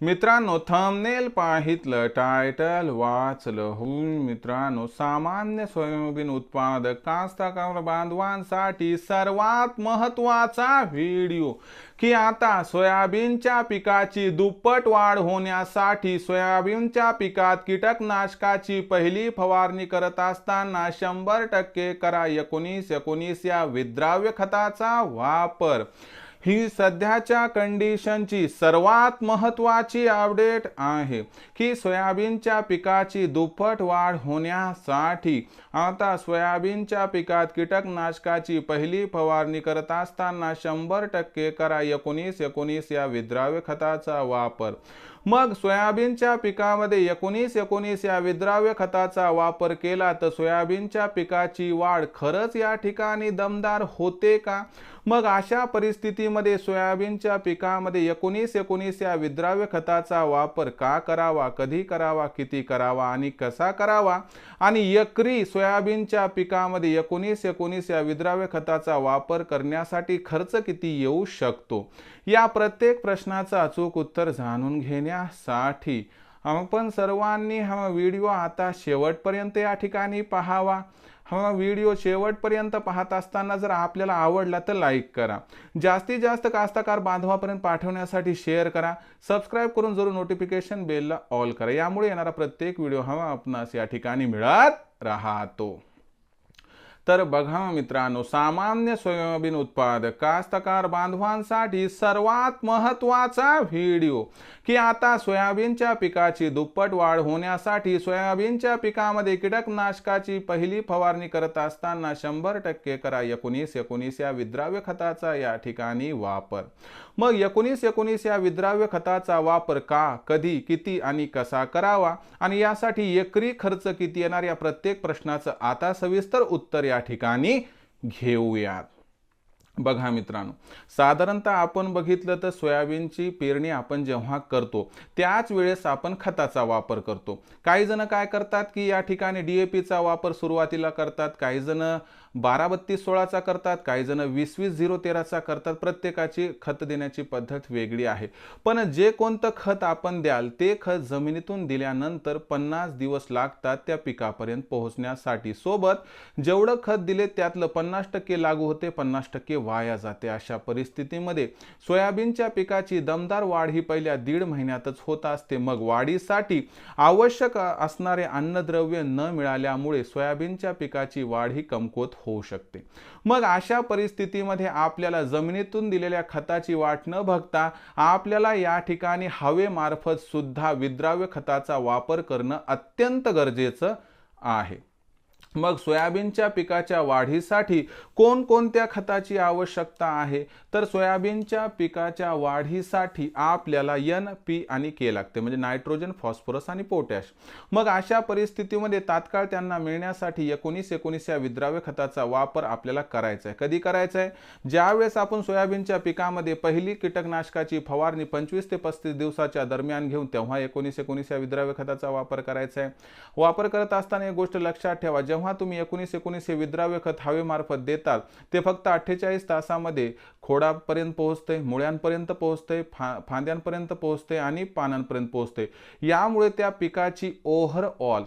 मित्रांनो thumbnail पाहितलं title वाचलं होऊन मित्रांनो सामान्य सोयाबीन उत्पादक कास्तकार बांधवांसाठी सर्वात महत्त्वाचा व्हिडिओ की आता सोयाबीनच्या पिकाची दुप्पट वाढ होण्यासाठी सोयाबीनच्या पिकात कीटकनाशकाची पहिली फवारणी करत असताना शंभर टक्के करा एकोणीस एकोणीस या विद्राव्य खताचा वापर. ही सध्याच्या कंडिशनची सर्वात महत्वाची अपडेट आहे की सोयाबीनच्या पिकाची दुप्पट वाढ होण्यासाठी. आता सोयाबीनच्या पिकात कीटकनाशकाची पहिली फवारणी करत असताना शंभर टक्के करा एकोणीस एकोणीस या विद्राव्य खताचा वापर. मग सोयाबीनच्या पिकामध्ये एकोणीस एकोणीस या विद्राव्य खताचा वापर केला तर सोयाबीनच्या पिकाची वाढ खरंच या ठिकाणी दमदार होते का? मग अशा परिस्थितीमध्ये सोयाबीनच्या पिकामध्ये एकोणीस एकोणीस या विद्राव्य खताचा वापर का करावा? कधी करावा? किती करावा? आणि कसा करावा? आणि एकरी सोयाबीनच्या पिकामध्ये एकोणीस एकोणीस या विद्राव्य खताचा वापर करण्यासाठी खर्च किती येऊ शकतो? या प्रत्येक प्रश्नाचं अचूक उत्तर जाणून घेणे करण्यासाठी. आपण सर्वांनी हा व्हिडिओ आता शेवटपर्यंत या ठिकाणी पाहावा. हा व्हिडिओ शेवटपर्यंत पाहत असताना जर आपल्याला आवडला तर लाईक करा. जास्तीत जास्त कास्तकार बांधवापर्यंत पाठवण्यासाठी शेअर करा. सबस्क्राईब करून जरूर नोटिफिकेशन बेलला ऑल करा. यामुळे येणारा प्रत्येक व्हिडिओ हा आपणास या ठिकाणी मिळत राहतो. तर बघा मित्रांनो सामान्य सोयाबीन उत्पादक कास्तकार बांधवांसाठी सर्वात महत्त्वाचा व्हिडिओ. की आता सोयाबीनच्या पिकाची दुप्पट वाढ होण्यासाठी सोयाबीनच्या पिकामध्ये कीटकनाशकाची पहिली फवारणी करत असताना शंभर टक्के करा एकोणीस एकोणीस या विद्राव्य खताचा या ठिकाणी वापर. मग एकोणीस एकोणीस या विद्राव्य खताचा वापर का कधी किती आणि कसा करावा? आणि यासाठी एकरी खर्च किती येणार या प्रत्येक प्रश्नाचं आता सविस्तर उत्तर या ठिकाणी घेऊयात. बघा मित्रांनो साधारणतः आपण बघितलं तर सोयाबीनची पेरणी आपण जेव्हा करतो त्याच वेळेस आपण खताचा वापर करतो. काही जण काय करतात की या ठिकाणी डीएपीचा वापर सुरुवातीला करतात काही जण बारा बत्तीस सोळाचा करतात काही जण वीस वीस झिरो तेराचा करतात प्रत्येकाची खत देण्याची पद्धत वेगळी आहे. पण जे कोणतं खत आपण द्याल ते खत जमिनीतून दिल्यानंतर पन्नास दिवस लागतात त्या पिकापर्यंत पोहोचण्यासाठी. सोबत जेवढं खत दिले त्यातलं पन्नास टक्के लागू होते पन्नास टक्के वाया जाते. अशा परिस्थितीमध्ये सोयाबीनच्या पिकाची दमदार वाढ ही पहिल्या दीड महिन्यातच होत असते. मग वाढीसाठी आवश्यक असणारे अन्नद्रव्य न मिळाल्यामुळे सोयाबीनच्या पिकाची वाढ ही कमकुवत होऊ शकते. मग अशा परिस्थितीमध्ये आपल्याला जमिनीतून दिलेल्या खताची वाट न बघता आपल्याला या ठिकाणी हवेमार्फत सुद्धा विद्राव्य खताचा वापर करणं अत्यंत गरजेचं आहे. मग सोयाबीनच्या पिकाच्या वाढीसाठी कोणकोणत्या खताची आवश्यकता आहे? तर सोयाबीनच्या पिकाच्या वाढीसाठी आपल्याला एन पी आणि के लागते म्हणजे नायट्रोजन फॉस्फरस आणि पोटॅश. मग अशा परिस्थितीमध्ये तात्काळ त्यांना मिळण्यासाठी एकोणीस एकोणीस या विद्राव्य खताचा वापर आपल्याला करायचा आहे. कधी करायचा आहे? ज्यावेळेस आपण सोयाबीनच्या पिकामध्ये पहिली कीटकनाशकाची फवारणी पंचवीस ते पस्तीस दिवसाच्या दरम्यान घेऊन तेव्हा एकोणीस एकोणीस या विद्राव्य खताचा वापर करायचा आहे. वापर करत असताना एक गोष्ट लक्षात ठेवा जेव्हा तुम्ही एकोणीस एकोणीस हे विद्राव्य खत हवेमार्फत देतात ते फक्त अठ्ठेचाळीस तासामध्ये खोडापर्यंत पोहोचते मुळ्यांपर्यंत पोहोचते फा फांद्यांपर्यंत पोहोचते आणि पानांपर्यंत पोहोचते. यामुळे त्या पिकाची ओव्हरऑल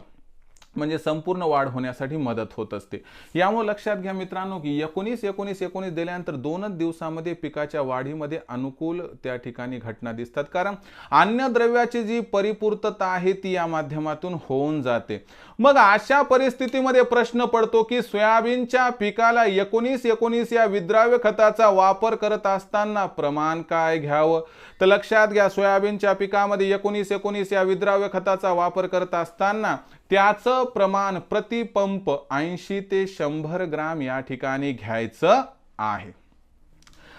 म्हणजे संपूर्ण वाढ होण्यासाठी मदत होत असते. यामुळे लक्षात घ्या मित्रांनो की एकोणीस एकोणीस एकोणीस दिल्यानंतर दोनच दिवसामध्ये पिकाच्या वाढीमध्ये अनुकूल त्या ठिकाणी घटना दिसतात. कारण अन्नद्रव्याची जी परिपूर्तता आहे ती या माध्यमातून होऊन जाते. मग अशा परिस्थितीमध्ये प्रश्न पडतो की सोयाबीनच्या पिकाला एकोणीस एकोणीस या विद्राव्य खताचा वापर करत असताना प्रमाण काय घ्यावं? तर लक्षात घ्या सोयाबीनच्या पिकामध्ये एकोणीस एकोणीस या विद्राव्य खताचा वापर करत असताना त्याचं प्रमाण प्रतिपंप ऐंशी ते शंभर ग्राम या ठिकाणी घ्यायचं आहे.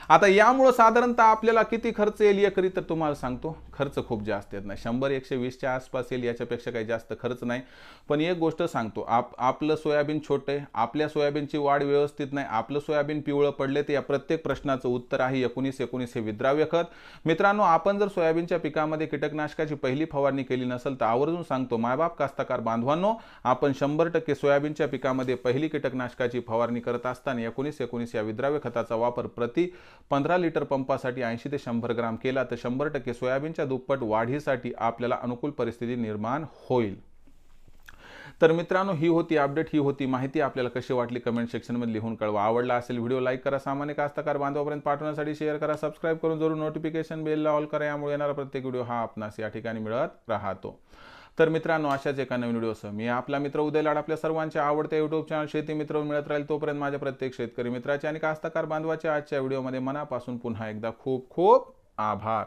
आता यामुळं साधारणतः आपल्याला किती खर्च येईल याकरिता तर तुम्हाला सांगतो. खर्च खूप जास्त येत नाही. शंभर एकशे वीसच्या आसपास येईल याच्यापेक्षा काही जास्त खर्च नाही. पण एक गोष्ट सांगतो आप आपलं सोयाबीन छोटं आहे आपल्या सोयाबीनची वाढ व्यवस्थित नाही आपलं सोयाबीन पिवळं पडले तर या प्रत्येक प्रश्नाचं उत्तर आहे एकोणीस एकोणीस हे विद्राव्य खत. मित्रांनो आपण जर सोयाबीनच्या पिकामध्ये कीटकनाशकाची पहिली फवारणी केली नसेल तर आवर्जून सांगतो मायबाप कास्तकार बांधवांनो आपण शंभर टक्के सोयाबीनच्या पिकामध्ये पहिली कीटकनाशकाची फवारणी करत असताना एकोणीस एकोणीस या विद्राव्य खताचा वापर प्रति पंधरा लिटर पंपासाठी ऐंशी ते शंभर ग्राम केला तर शंभर टक्के सोयाबीनच्या दुप्पट वाढीसाठी आपल्याला अनुकूल परिस्थिती निर्माण होईल. तर मित्रांनो ही होती अपडेट ही होती माहिती. आपल्याला कशी वाटली कमेंट सेक्शनमध्ये लिहून कळवा. आवडला असेल व्हिडिओ लाईक करा. सामान्य कास्तकार बांधवापर्यंत पाठवण्यासाठी शेअर करा. सबस्क्राईब करून जरूर नोटिफिकेशन बेलला ऑल करा. यामुळे येणारा प्रत्येक व्हिडिओ हा आपणास या ठिकाणी मिळत राहतो. तर मित्रांनो अशाच एका नवीन व्हिडिओसह मी आपला मित्र उदय लाड आपल्या सर्वांच्या आवडत्या युट्यूब चॅनल शेती मित्र मिळत राहील तोपर्यंत माझ्या प्रत्येक शेतकरी मित्राचे आणि कास्तकार बांधवाच्या आजच्या व्हिडिओमध्ये मनापासून पुन्हा एकदा खूप खूप आभार.